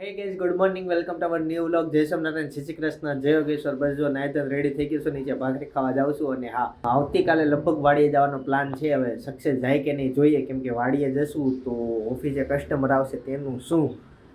Hey guys good morning welcome to our new vlog જય સોમનારાયણ શ્રી કૃષ્ણ. જય યોગેશ્વર. બસ જો રેડી થઈ ગયું છું. નીચે ભાખરી ખાવા જાઉં છું અને હા, આવતીકાલે લગભગ વાડીએ જવાનો પ્લાન છે. હવે સક્સેસ જાય કે નહીં જોઈએ. કેમ કે વાડીએ જશું તો ઓફિસે કસ્ટમર આવશે તેનું શું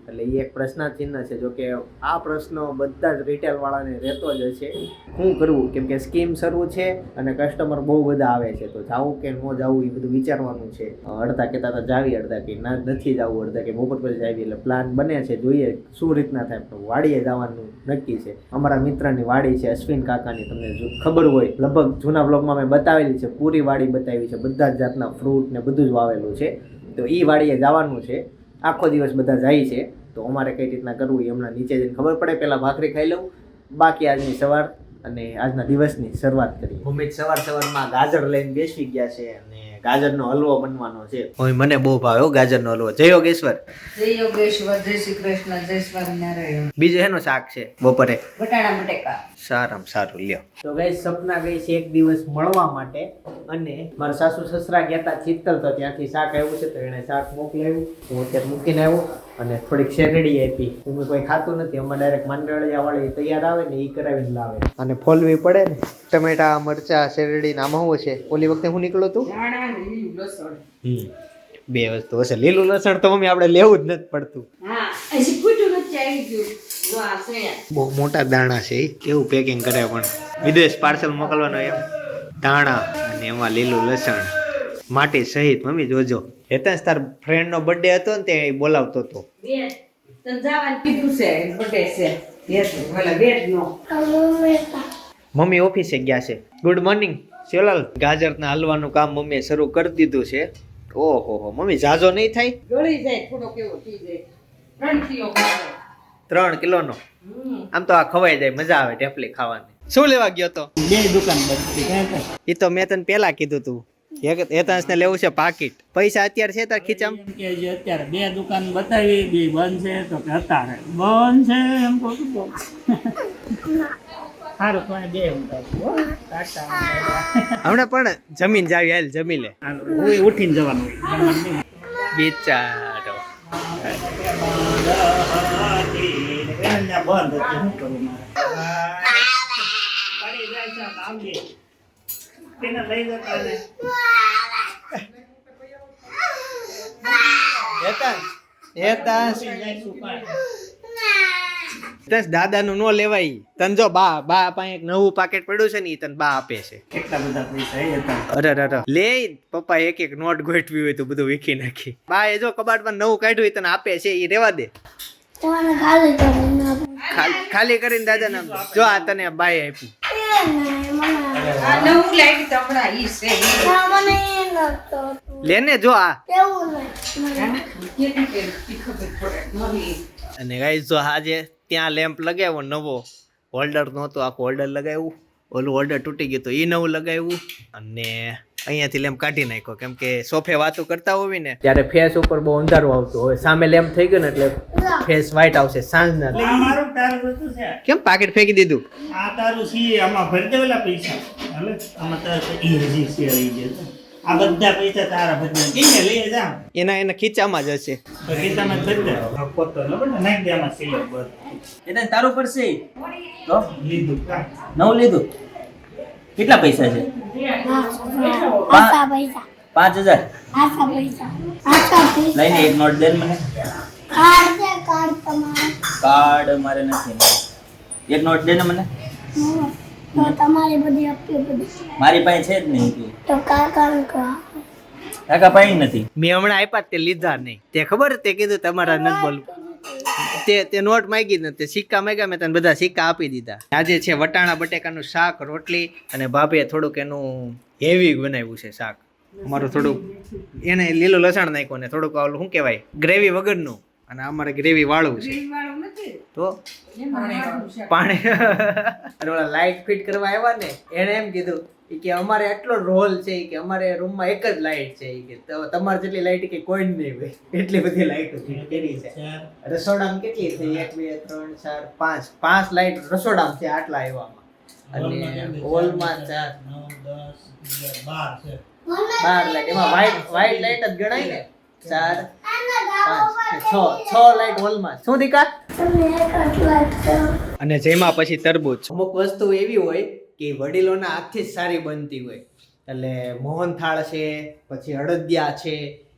એટલે એ એક પ્રશ્નાચિહ્ન છે, જો કે આ પ્રશ્ન બધા જ રિટેલવાળાને રહેતો જ છે. શું કરવું? કેમ કે સ્કીમ શરૂ છે અને કસ્ટમર બહુ બધા આવે છે. તો જાવું કે ન જાવું એ બધું વિચારવાનું છે. અડધા કહેતા હતા જાવી, અડધા કે ના, નથી જવું, અડધા કે બપોર પછી જાવી. એટલે પ્લાન બને છે, જોઈએ શું રીતના થાય. પણ વાડીએ જવાનું નક્કી છે. અમારા મિત્રની વાડી છે, અશ્વિન કાકાની. તમને જો ખબર હોય, લગભગ જૂના બ્લોગમાં મેં બતાવેલી છે, પૂરી વાડી બતાવી છે. બધા જ જાતના ફ્રૂટ ને બધું જ વાવેલું છે. તો એ વાડીએ જવાનું છે. આખો દિવસ બધા જાય છે, તો અમારે કઈ રીતના કરવું એ હમણાં નીચે જઈને ખબર પડે. પહેલાં ભાખરી ખાઈ લઉં, બાકી આજની સવાર અને આજના દિવસની શરૂઆત કરી ભૂમિત સવાર સવારમાં ગાજર લઈને બેસી ગયા છે અને ગાજરનો હલવો બનવાનો છે. ઓય મને બહુ ભાવ્યો ગાજરનો હલવો. જય યોગેશ્વર. જય યોગેશ્વર જય શ્રી કૃષ્ણ જય સ્વામિનારાયણ. બીજું એનો શાક છે બપોરે? બટાણા બટેકા. સારામાં સારું લ્યો. તો ગઈ સપના ગઈ છે એક દિવસ મળવા માટે અને મારા સાસુ સસરા ગયા હતા ચિત્તલ તો ત્યાંથી શાક આવ્યું છે તો એણે શાક મોકલાવ્યું. હું અત્યારે મૂકીને આવ્યો. અને થોડીક શેરડી આપી. એમાં કોઈ ખાતું નથી. અમારે ડાયરેક્ટ માંડળિયા વાળી તૈયાર આવે ને એ કરાવીને લાવે. અને ફોલવી પડે ને? ટમેટા મરચા શેરડી નામ શું છે ઓલી વખતે હું નીકળો તું? ધાણા ને લીલું લસણ. બે વસ્તુ હશે. લીલું લસણ તો મમ્મી આપણે લેવું જ નથી પડતું. હા હજી ફૂટ્યું નથી આવી ગયું. જો આ છે. બહુ મોટા દાણા છે એ કેવું પેકિંગ કરે પણ. વિદેશ પાર્સલ મોકલવાનો એમ. દાણા અને એમાં લીલું લસણ. માટી સહિત મમ્મી જોજો. હેતાંશ તાર ફ્રેન્ડનો બર્થડે હતો ને તે બોલાવતો હતો. નો. મમ્મી ઓફિસે ગયા છે. ગુડ મોર્નિંગ શિવલાલ ગાજરના હલવાનું કામ મમ્મીએ શરૂ કરી દીધું છે. ઓહો હો મમ્મી જાજો નહીં થાય? ગળી જાય થોડો કેવો થઈ જાય. ત્રણ કિલો. ત્રણ કિલોનો? આમ તો આ ખવાઈ જાય મજા આવે ઢેફલી ખાવાની. શું લેવા ગયો તો? બે દુકાન બંધ એ તો મેં તને પેલા કીધું તું. હેતાંશને લેવું છે પાકીટ પૈસા અત્યારે છે તાર ખીચામ કે જે અત્યારે બે દુકાન બતાવી બે બંધ છે તો કે અત્યારે બંધ છે એમ કહું તો સારું તો બે. હમણાં પણ જમીન જાવી હાલ જમી લે હું ઉઠીને જવાનું. બિચારો બંધ શું કરું મારે? પડી જાય છે, આવજે. તેને લઈ જતા ને. દાદાનું નો લેવાય. તન જો બા બા પાસે એક નવું પાકેટ પડ્યું છે ને તન તને બા આપે છે. કેટલા બધા પૈસા અરે અરે લે પપ્પા એક એક નોટ ગોઠવી હોય તો બધું વીખી નાખી. બા એ જો કબાટમાં નવું કાઢ્યું હોય તને આપે છે એ રેવા દે. ખાલી કરીને દાદા નામ જો આ તને બાય આપી. લેને જો આ. અને ગાઈસ જો આજે ત્યાં લેમ્પ લગાવ્યો નવો. હોલ્ડર નહોતો આખો હોલ્ડર લગાવ્યું. ઓલું ઓર્ડર તૂટી ગયું તો એ નવું લગાવ્યું અને અહીંયાથી લેમ્પ કાઢી નાખ્યો. કેમ કે સોફે વાતો કરતા હોય ને. ત્યારે ફેસ ઉપર બહુ અંધારું આવતું હોય. સામે લેમ્પ થઈ ગયો ને એટલે ફેસ વ્હાઈટ આવશે. સાંજના. આ મારું તારું બધું છે. કેમ પાકેટ ફેંકી દીધું? આ તારું સી આમાં ભરી દેવેલા પૈસા. હાલે આમાં તારું ઈ હજી લઈ જશે આ બધા પૈસા તારા બધા કીને લઈ જા એના એના ખીચામાં જ હશે. ખિસ્સામાં જ દે. પોતો લો બેટા નાખ દે આમાં સિલો બસ એટલે તારું પડશે તો? લીધું. નવ લીધું? કેટલા પૈસા છે? પાંચ હજાર? લઈને એક નોટ દે મને. કાર્ડ છે કાર્ડ તમારે. કાર્ડ મારે નથી. એક નોટ દે ને મને. તો તમારી બધી આપવી બધી. મારી પાસે છે જ નહીં તો કાકા કહો. કાકા પાસે નથી. મેં હમણાં આપ્યા તે લીધા નહીં. તે ખબર તે કીધું તમારા નથી બોલવું તે તે નોટ માંગી જ નથી. સિક્કા માંગ્યા મેં તને બધા સિક્કા આપી દીધા. આજે છે વટાણા બટેકાનું શાક રોટલી અને ભાભીએ થોડુંક એનું હેવી બનાવ્યું છે શાક. અમારું થોડુંક એને લીલું લસણ નાખ્યું ને થોડુંક ઓલું શું કહેવાય? ગ્રેવી વગરનું. અને અમારે ગ્રેવી વાળું છે. તો. પાણી. અને ઓલા લાઇટ ફિટ કરવા આવ્યા ને એણે એમ કીધું કે અમારે એટલો રોલ છે કે અમારે રૂમમાં એક જ લાઇટ છે કે. તમારે જેટલી લાઇટ કે કોઈ જ નહીં હોય. એટલી બધી લાઇટ કરી છે. રસોડામાં કેટલી થઈ એક બે ત્રણ ચાર પાંચ. પાંચ લાઇટ રસોડામાં છે આટલા આવ્યામાં અને હોલમાં ચાર બાર છે. બાર લાઇટ એમાં વ્હાઈટ વ્હાઈટ લાઇટ જ ગણાય ને? ચાર. પાંચ છ છ લાઈટ હોલમાં. શું દીકા? અને જેમાં પછી તરબૂચ. અમુક વસ્તુ એવી હોય કે વડીલોના હાથથી જ સારી બનતી હોય. એટલે મોહનથાળ છે પછી અડદિયા છે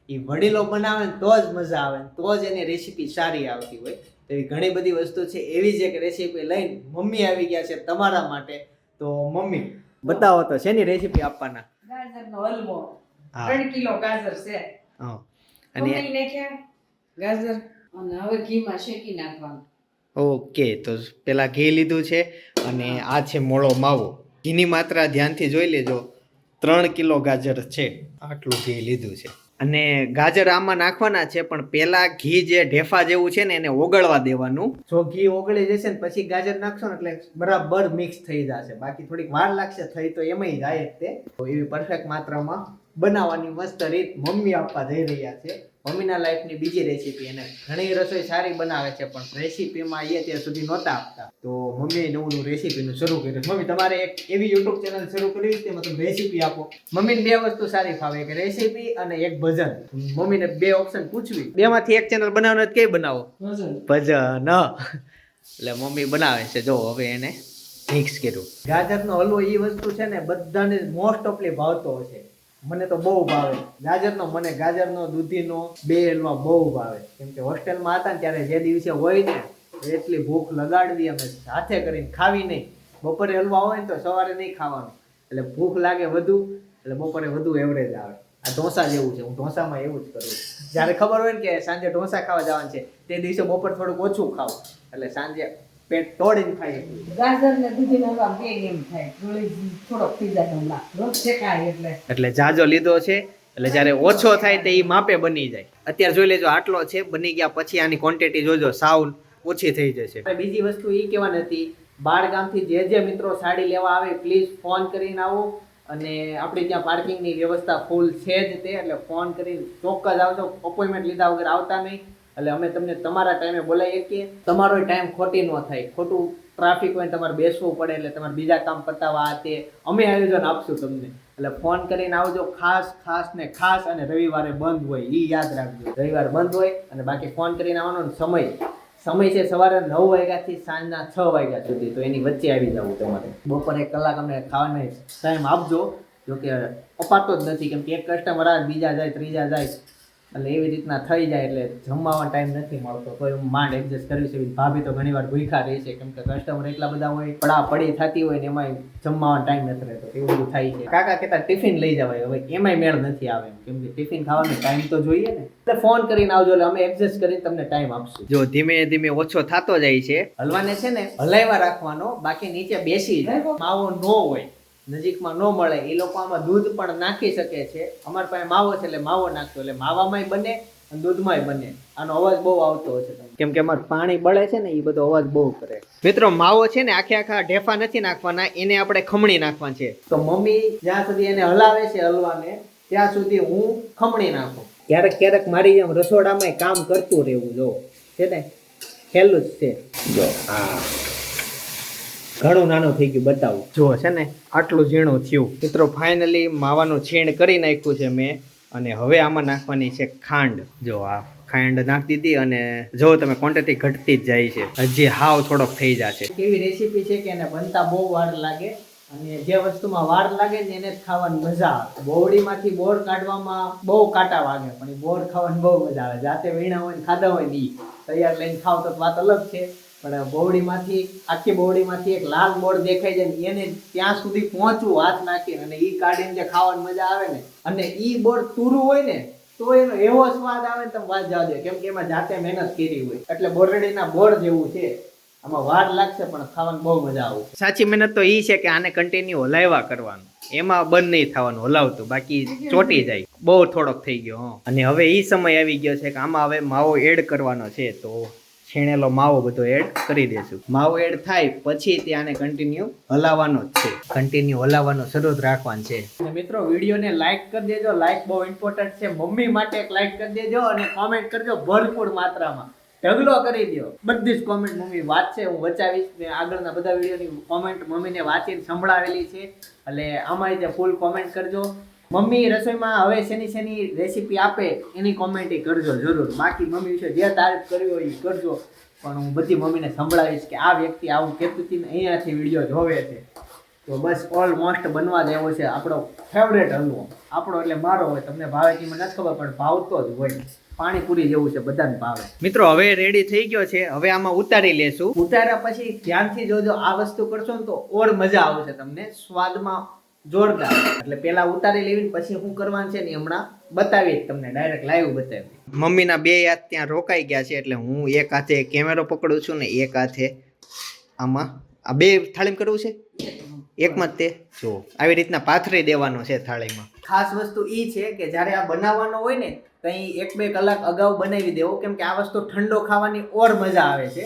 એ વડીલો બનાવે ને તો જ મજા આવે ને તો જ એની રેસીપી સારી આવતી હોય. તો એવી ઘણી બધી વસ્તુ છે. એવી જ એક રેસીપી લઈને મમ્મી આવી ગયા છે તમારા માટે. તો મમ્મી બતાવો તો શેની રેસીપી આપવાના? ગાજરનો હલવો. ત્રણ કિલો ગાજર છે. હા. અને ગાજર અને હવે ઘીમાં શેકી નાખવાનું. ઓકે તો પેલા ઘી લીધું છે અને આ છે મોળો માવો. ઘીની માત્રા ધ્યાનથી જોઈ લેજો. ત્રણ કિલો ગાજર છે. આટલું ઘી લીધું છે. અને ગાજર આમાં નાખવાના છે પણ પેલા ઘી જે ઢેફા જેવું છે ને એને ઓગળવા દેવાનું. જો ઘી ઓગળી જશે ને પછી ગાજર નાખશો ને એટલે બરાબર મિક્સ થઈ જશે. બાકી થોડીક વાર લાગશે થઈ તો એમાંય જાય જ તે. તો એવી પરફેક્ટ માત્રામાં બનાવવાની મસ્ત રીત મમ્મી આપવા જઈ રહ્યા છે. મમ્મીના લાઈફની બીજી રેસીપી એને ઘણી રસોઈ સારી બનાવે છે પણ રેસીપીમાં એ ત્યાં સુધી નહોતા આપતા. તો મમ્મીએ નવું નવું રેસીપીનું શરૂ કર્યું. મમ્મી તમારે એક એવી યુટ્યુબ ચેનલ શરૂ કરવી છે તેમાં તમે રેસીપી આપો? મમ્મીને બે વસ્તુ સારી ફાવે એક રેસીપી અને એક ભજન. મમ્મીને બે ઓપ્શન પૂછવી. બેમાંથી એક ચેનલ બનાવવાનો કઈ બનાવો? ભજન. એટલે મમ્મી બનાવે છે. જો હવે એને મિક્સ કર્યું. ગાજરનો હલવો એ વસ્તુ છે ને બધાને મોસ્ટ ઓફલી ભાવતો હશે. મને તો બહુ ભાવે. ગાજરનો મને, ગાજરનો, દૂધીનો બે હલવા બહુ ભાવે. કેમ કે હોસ્ટેલમાં હતા ને ત્યારે જે દિવસે હોય ને, એટલી ભૂખ લગાડવી અમે સાથે કરીને ખાવી નહીં. બપોરે હલવા હોય ને તો સવારે નહીં ખાવાનું. એટલે ભૂખ લાગે વધુ, એટલે બપોરે વધુ એવરેજ આવે. આ ઢોસા જેવું છે, હું ઢોસામાં એવું જ કરું છું. જ્યારે ખબર હોય ને કે સાંજે ઢોસા ખાવા જવાનું છે, તે દિવસે બપોર થોડુંક ઓછું ખાવું. એટલે સાંજે પેટ તોડીને ખાઈ ગાજર ને દૂધી હલવા બે એમ થાય. થોડોક થઈ જાય હમણાં રોજ શેકાય એટલે. એટલે જાજો લીધો છે. એટલે જ્યારે ઓછો થાય તે એ માપે બની જાય. અત્યારે જોઈ લેજો આટલો છે. બની ગયા પછી આની ક્વોન્ટિટી જોજો. સાઉન ઓછી થઈ જશે. બીજી વસ્તુ એ કહેવાની હતી બાળગામથી જે જે મિત્રો સાડી લેવા આવે પ્લીઝ ફોન કરીને આવો. અને આપણે ત્યાં પાર્કિંગની વ્યવસ્થા ફૂલ છે જ તે. એટલે ફોન કરીને ચોક્કસ આવજો. અપોઇન્ટમેન્ટ લીધા વગર આવતા નહીં. એટલે અમે તમને તમારા ટાઈમે બોલાવીએ કે તમારો ટાઈમ ખોટી ન થાય. ખોટું ટ્રાફિક હોય તમારે બેસવું પડે એટલે તમારે બીજા કામ પતાવવા તે. અમે આયોજન આપશું તમને. એટલે ફોન કરીને આવજો ખાસ ખાસ ને ખાસ અને રવિવારે બંધ હોય એ યાદ રાખજો. રવિવાર બંધ હોય અને બાકી ફોન કરીને આવવાનો સમય. સમય છે સવારે નવ વાગ્યાથી સાંજના છ વાગ્યા સુધી. તો એની વચ્ચે આવી જવું તમારે. બપોરે એક કલાક અમને ખાવાનો ટાઈમ આપજો. જોકે અપાતો જ નથી. કેમ કે એક કસ્ટમર આવે બીજા જાય, ત્રીજા જાય. એટલે એવી રીતના થઈ જાય એટલે જમવાનો ટાઈમ નથી મળતો. કોઈ માંડ એડજસ્ટ કરવી છે ભાભી તો ઘણી વાર ભૂખા રહે છે. કેમ કે કસ્ટમર એટલા બધા હોય પડા પડી થતી હોય ને એમાં જમવાનો ટાઈમ નથી રહેતો. એવું બધું થાય છે. કાકા કહેતા ટિફિન લઈ જવાય. હવે એમાંય મેળ નથી આવે કેમ કે ટિફિન ખાવાનો ટાઈમ તો જોઈએ ને. એટલે ફોન કરીને આવજો એટલે અમે એડજસ્ટ કરીને તમને ટાઈમ આપશું. જો ધીમે ધીમે ઓછો થતો જાય છે. હલવાને છે ને હલાવ્યા રાખવાનો બાકી નીચે બેસી જાય. માવો ન હોય. નજીકમાં ન મળે, એ લોકો આમાં દૂધ પણ નાખી શકે છે. અમારી પાસે માવો છે એટલે માવો નાખતો, એટલે માવામાંય બને અને દૂધમાંય બને. આનો અવાજ બહુ આવતો તમને. કેમ કે અમારું પાણી બળે છે ને, એ બધો અવાજ બહુ કરે. મિત્રો, માવો છે ને, આખે આખા ઢેફા નથી નાખવાના, એને આપણે ખમણી નાખવાના છે. તો મમ્મી જ્યાં સુધી એને હલાવે છે હલવાને, ત્યાં સુધી હું ખમણી નાખું. ક્યારેક ક્યારેક મારી જેમ રસોડામાં કામ કરતું રહેવું, જો. છે ને? ખેલું જ છે. જો, આ ઘણું નાનું થઈ ગયું બતાવું. જો છે ને આટલું ઝીણું થયું. મિત્રો ફાઇનલી માવાનું છીણ કરી નાખ્યું છે મેં અને હવે આમાં નાખવાની છે ખાંડ. જો આ ખાંડ નાખી દીધી અને જો તમે ક્વોન્ટિટી ઘટતી જ જાય છે. હજી હાવ થોડોક થઈ જશે. એવી રેસીપી છે કે એને બનતા બહુ વાર લાગે? અને જે વસ્તુમાં વાર લાગે ને એને જ ખાવાની મજા આવે. બોવડીમાંથી બોર કાઢવામાં બહુ કાંટા વાગે, પણ એ બોર ખાવાની બહુ મજા આવે. જાતે વીણા હોય ને ખાધા હોય ને એ તૈયાર લઈને ખાવ તો વાત અલગ છે, પણ બોવડીમાંથી, આખી બોવડીમાંથી એક લાલ બોર દેખાઈ જાય એને ત્યાં સુધી પહોંચવું, હાથ નાખીને અને એ કાઢીને જે ખાવાની મજા આવે ને, અને એ બોર તૂરું હોય ને, તો એનો એવો સ્વાદ આવે ને તમે વાત દે કેમ કે એમાં જાતે મહેનત કરી હોય. એટલે બોરડીના બોર જેવું છે. આમાં વાર લાગશે, પણ ખાવાની બહુ મજા આવશે સાચી મહેનત તો એ છે કે આને કન્ટિન્યુ હલાવ્યા કરવાનું. એમાં બંધ નહીં થવાનું, હલાવતું. બાકી ચોટી જાય. બહુ થોડોક થઈ ગયો અને હવે એ સમય આવી ગયો છે કે આમાં હવે માવો એડ કરવાનો છે, તો છીણેલો માવો બધો એડ કરી દેશું. માવો એડ થાય પછી તે આને કન્ટિન્યુ હલાવવાનો જ છે. કન્ટિન્યુ હલાવવાનો શરૂ રાખવાનું છે. મિત્રો, વિડીયોને લાઈક કરી દેજો. લાઈક બહુ ઇમ્પોર્ટન્ટ છે. મમ્મી માટે એક લાઈક કરી દેજો અને કોમેન્ટ કરજો ભરપૂર માત્રામાં. ઢગલો કરી દો બધી જ કોમેન્ટ મમ્મી વાંચશે હું વચાવીશ. ને આગળના બધા વિડીયોની કોમેન્ટ મમ્મીને વાંચીને સંભળાવેલી છે. એટલે આમાંય જે ફૂલ કોમેન્ટ કરજો. મમ્મી રસોઈમાં હવે શેની શેની રેસીપી આપે, એની કોમેન્ટ કરજો જરૂર. બાકી મમ્મી વિશે જે તારીફ કરવી હોય એ કરજો. પણ હું બધી મમ્મીને સંભળાવીશ કે આ વ્યક્તિ આવું કહેતી હતી અહીંયાથી વીડિયો જોવે છે. તો બસ ઓલમોસ્ટ બનવા જેવો છે આપણો ફેવરેટ હલવો. આપણો એટલે મારો હોય, તમને ભાવે કે મને નથી ખબર, પણ ભાવતો જ હોય. પાણીપુરી જેવું છે બધાને ભાવે. મિત્રો હવે રેડી થઈ ગયો છે. હવે આમાં ઉતારી લેશું. ઉતાર્યા પછી ધ્યાનથી જોજો આ વસ્તુ કરશો ને તો ઓર મજા આવશે તમને. સ્વાદમાં જોરદાર. એટલે પેલા ઉતારી લેવી પછી શું કરવાનું છે ને હમણાં બતાવી તમને. ડાયરેક્ટ લાઈવ બતાવી મમ્મીના બે હાથ ત્યાં રોકાઈ ગયા છે એટલે હું એક હાથે કેમેરો પકડું છું ને એક હાથે આમાં આ બે થાળીમાં કરવું છે? એકમાં તે? જો. આવી રીતના પાથરી દેવાનો છે થાળીમાં. ખાસ વસ્તુ એ છે કે જ્યારે આ બનાવવાનો હોય ને કંઈ એક બે કલાક અગાઉ બનાવી દેવો. કેમ કે આ વસ્તુ ઠંડો ખાવાની ઓર મજા આવે છે.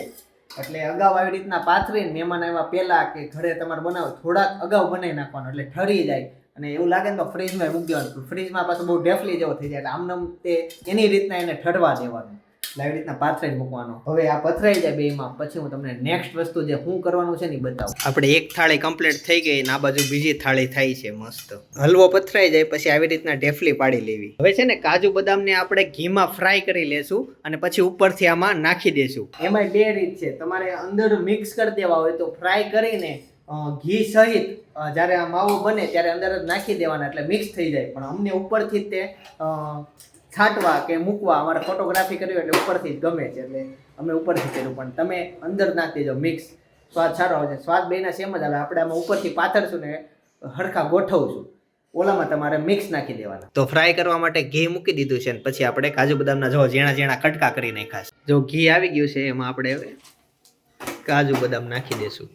એટલે અગાઉ આવી રીતના પાથરીને મહેમાન આવ્યા પહેલાં કે ઘરે તમારે બનાવો, થોડાક અગાઉ બનાવી નાખવાનો એટલે ઠરી જાય. અને એવું લાગે ને તો ફ્રીજમાં મૂકી દેવાનું. ફ્રીજમાં પાછું બહુ ડેફલી જેવો થઈ જાય. એટલે આમ તે એની રીતના એને ઠરવા દેવાનું. આવી રીતના પાથરાઈ મૂકવાનો. હવે આ પથરાઈ જાય બેમાં પછી હું તમને નેક્સ્ટ વસ્તુ જે શું કરવાનું છે ને બતાવું. આપણે એક થાળી કમ્પ્લીટ થઈ ગઈ ને આ બાજુ બીજી થાળી થાય છે મસ્ત. હલવો પથરાઈ જાય પછી આવી રીતના ઢેફલી પાડી લેવી. હવે છે ને કાજુ બદામને આપણે ઘીમાં ફ્રાય કરી લેશું અને પછી ઉપરથી આમાં નાખી દેશું. એમાં બે રીત છે. તમારે અંદર મિક્સ કરી દેવા હોય તો ફ્રાય કરીને ઘી સહિત જ્યારે આ માવો બને ત્યારે અંદર જ નાખી દેવાના એટલે મિક્સ થઈ જાય. પણ અમને ઉપરથી તે છાંટવા કે મૂકવા અમારે ફોટોગ્રાફી કરવી એટલે ઉપરથી જ ગમે છે એટલે અમે ઉપરથી કર્યું. પણ તમે અંદર નાખી દેજો મિક્સ સ્વાદ સારો આવે છે. સ્વાદ બેના સેમ જ આવે. આપણે આમાં ઉપરથી પાથરશું ને હરખા ગોઠવશું. ઓલામાં તમારે મિક્સ નાખી દેવાના. તો ફ્રાય કરવા માટે ઘી મૂકી દીધું છે પછી આપણે કાજુ બદામના જો ઝીણા ઝીણા કટકા કરી નાખાશ જો ઘી આવી ગયું છે એમાં આપણે હવે કાજુ બદામ નાખી દેશું.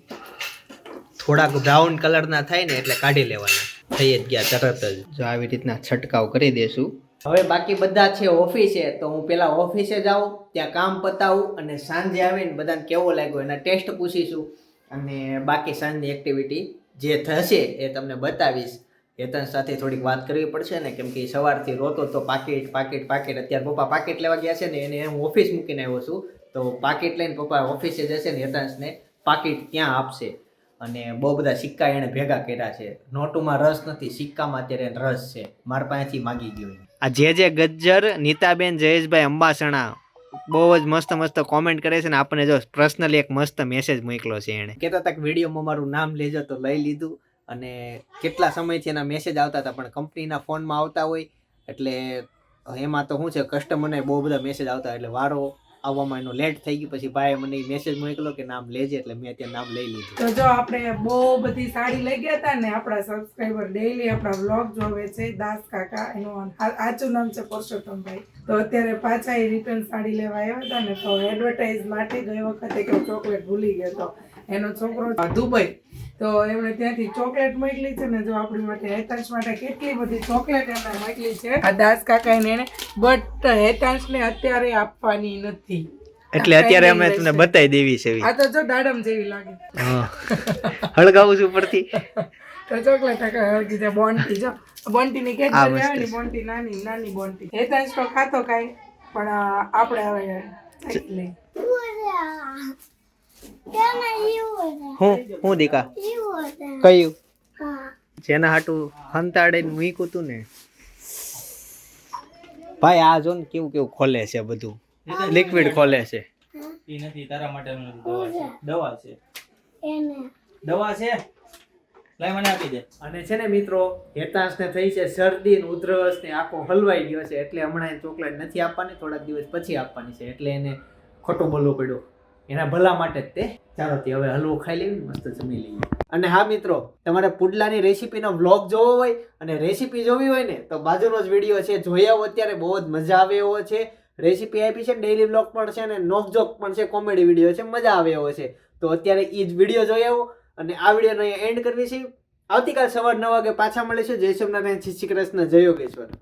થોડાક બ્રાઉન કલરના થાય ને એટલે કાઢી લેવાના. થઈ જ ગયા તરત જ. જો આવી રીતના છંટકાવ કરી દેશું. હવે બાકી બધા છે ઓફિસે, તો હું પેલા ઓફિસે જાઉં, ત્યાં કામ પતાવું અને સાંજે આવીને બધાને કેવો લાગ્યો એના ટેસ્ટ પૂછીશું. અને બાકી સાંજની એક્ટિવિટી જે થશે એ તમને બતાવીશ. હેતન સાથે થોડીક વાત કરવી પડશે ને, કેમ કે સવારથી રોતો તો પાકીટ પાકીટ પાકીટ. અત્યારે પપ્પા પાકીટ લેવા ગયા છે ને, એને હું ઓફિસ મૂકીને આવ્યો છું. તો પાકીટ લઈને પપ્પા ઓફિસે જશે ને હેતાંશને પાકીટ ત્યાં આપશે. અને બહુ બધા સિક્કા એણે ભેગા કર્યા છે. નોટુમાં રસ નથી, સિક્કામાં અત્યારે રસ છે. મારા પાસેથી માગી ગયો આ જે જે ગજ્જર, નીતાબેન, જયેશભાઈ, અંબાસણા બહુ જ મસ્ત મસ્ત કોમેન્ટ કરે છે ને આપણને જો પર્સનલી એક મસ્ત મેસેજ મોકલો છે એણે. કહેતા હતા કે વિડીયોમાં મારું નામ લેજો તો લઈ લીધું અને કેટલા સમયથી એના મેસેજ આવતા હતા પણ કંપનીના ફોનમાં આવતા હોય એટલે એમાં તો શું છે કસ્ટમરને બહુ બધા મેસેજ આવતા એટલે વારો આવવામાં એનો લેટ થઈ ગયું. પછી ભાઈ મને મેસેજ મોકલો કે નામ લેજે એટલે મેં ત્યાં નામ લઈ લીધું. તો જો આપણે બહુ બધી સાડી લઈ ગયા હતા ને આપણા સબસ્ક્રાઈબર ડેઈલી આપણા વ્લોગ જોવે છે દાસ કાકા એનું આચું નામ છે પરસોત્તમભાઈ તો અત્યારે પાછા એ રિટર્ન સાડી લેવા આવ્યા હતા ને તો એડવર્ટાઇઝ માટે ગઈ વખતે કે ચોકલેટ ભૂલી ગયો હતો એનો છોકરો દુબઈ તો એમણે ત્યાંથી ચોકલેટ મોકલી છે ને જો આપણી માટે હેતાંશ માટે કેટલી બધી ચોકલેટ એમણે મોકલી છે. આ દાસ કાકા એને બટ હેતાંશને અત્યારે આપવાની નથી. એટલે અત્યારે અમે તમને બતાવી દેવી છે આ તો જો દાડમ જેવી લાગે. હળગાવું છું ઉપરથી. તો ચોકલેટ કાકા હળગી જાય. બોન્ટી જો. બોન્ટીની ની કેટલી મસ્ત આવે ને છે. બોન્ટી નાની નાની બોન્ટી હેતાંશ તો ખાતો કાઈ પણ આપણે હવે છે? હું હું દીકા. કયું? હા. જેના હાટું હંતાડે મૂક્યું તું ને. ભાઈ આ જો ને કેવું કેવું ખોલે છે બધું. લિક્વિડ ખોલે છે. એ નથી તારા માટે દવા છે. દવા છે. એને. લાય મને આપી દે. અને છે ને મિત્રો હેતાંશને થઈ છે શરદી ને ઉધરસ ને આખો હલવાઈ ગયો છે એટલે હમણાં ચોકલેટ નથી આપવાની થોડાક દિવસ પછી આપવાની છે એટલે એને ખોટું બોલવું પડ્યું. એના ભલા માટે જ તે. ચાલો તે હવે હલવો ખાઈ લેવી મસ્ત જમી લઈએ. અને હા મિત્રો, તમારે પુડલાની રેસીપીનો વ્લોગ જોવો હોય અને રેસીપી જોવી હોય ને, તો બાજુનો જ વીડિયો છે, જોઈ આવો અત્યારે, બહુ જ મજા આવે એવો છે. રેસીપી આપી છે ડેઈલી બ્લોગ પણ છે અને નોકજોક પણ છે કોમેડી વીડિયો છે, મજા આવે એવો છે. તો અત્યારે એ જ વીડિયો જોઈ આવો અને આ વિડીયોને એન્ડ કરવી છે. આવતીકાલ સવાર નવ વાગે પાછા મળીશું. જય શ્રી શ્રી કૃષ્ણ, જય યોગેશ્વર.